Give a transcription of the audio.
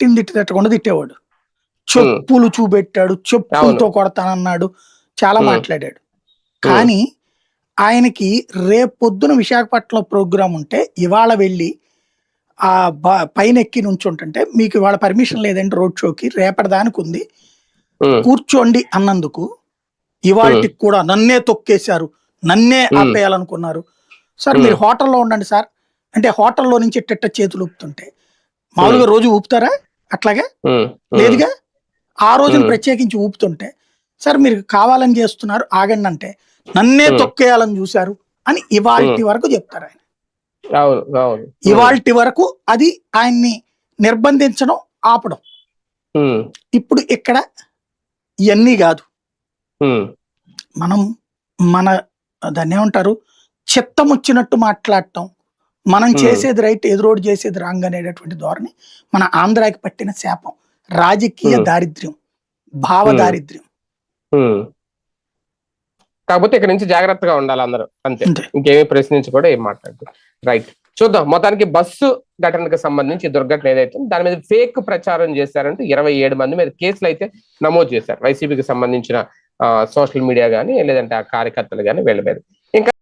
తిట్టింది తిట్టి తిట్టకుండా తిట్టేవాడు. చెప్పులు చూపెట్టాడు చెప్పులతో కొడతానన్నాడు చాలా. మాట్లాడాడు. కానీ ఆయనకి రేపొద్దున విశాఖపట్నం ప్రోగ్రాం ఉంటే ఇవాళ వెళ్ళి ఆ పైన ఎక్కి నుంచుంటుంటే మీకు ఇవాళ పర్మిషన్ లేదండి రోడ్ షోకి రేపటి దానికి ఉంది. కూర్చోండి అన్నందుకు. ఇవాళకి కూడా నన్నే తొక్కేశారు నన్నే. ఆపేయాలనుకున్నారు. సార్. మీరు హోటల్లో ఉండండి సార్. అంటే హోటల్లో నుంచి ఇట్ట చేతులు ఊపుతుంటే. మామూలుగా రోజు ఊపుతారా? అట్లాగే లేదుగా? ఆ రోజున. ప్రత్యేకించి ఊపుతుంటే సార్ మీరు కావాలని చేస్తున్నారు ఆగండి అంటే నన్నే. తొక్కేయాలని చూశారు అని ఇవాల్టి వరకు చెప్తారు ఆయన. ఇవాల్టి వరకు అది ఆయన్ని నిర్బంధించడం ఆపడం. ఇప్పుడు ఇక్కడ ఇవన్నీ కాదు. మనం మన దాన్ని ఏమంటారు? చిత్తం వచ్చినట్టు మాట్లాడటం. మనం. చేసేది రైట్ ఎదురోడు చేసేది రాంగ్ అనేటటువంటి ధోరణి మన ఆంధ్రాకి పట్టిన శాపం. రాజకీయ. దారిద్ర్యం భావ. దారిద్ర్యం. కాకపోతే ఇక్కడ నుంచి జాగ్రత్తగా ఉండాలి అందరూ. అంతే. ఇంకేమీ ప్రశ్నించి కూడా ఏం మాట్లాడదు రైట్. చూద్దాం. మొత్తానికి బస్సు ఘటనకు సంబంధించి దుర్ఘటన ఏదైతే దాని మీద ఫేక్ ప్రచారం చేశారంటూ ఇరవై ఏడు మంది మీద కేసులు అయితే నమోదు చేశారు. వైసీపీకి సంబంధించిన సోషల్ మీడియా కానీ లేదంటే ఆ కార్యకర్తలు కానీ వీళ్ళ మీద. ఇంకా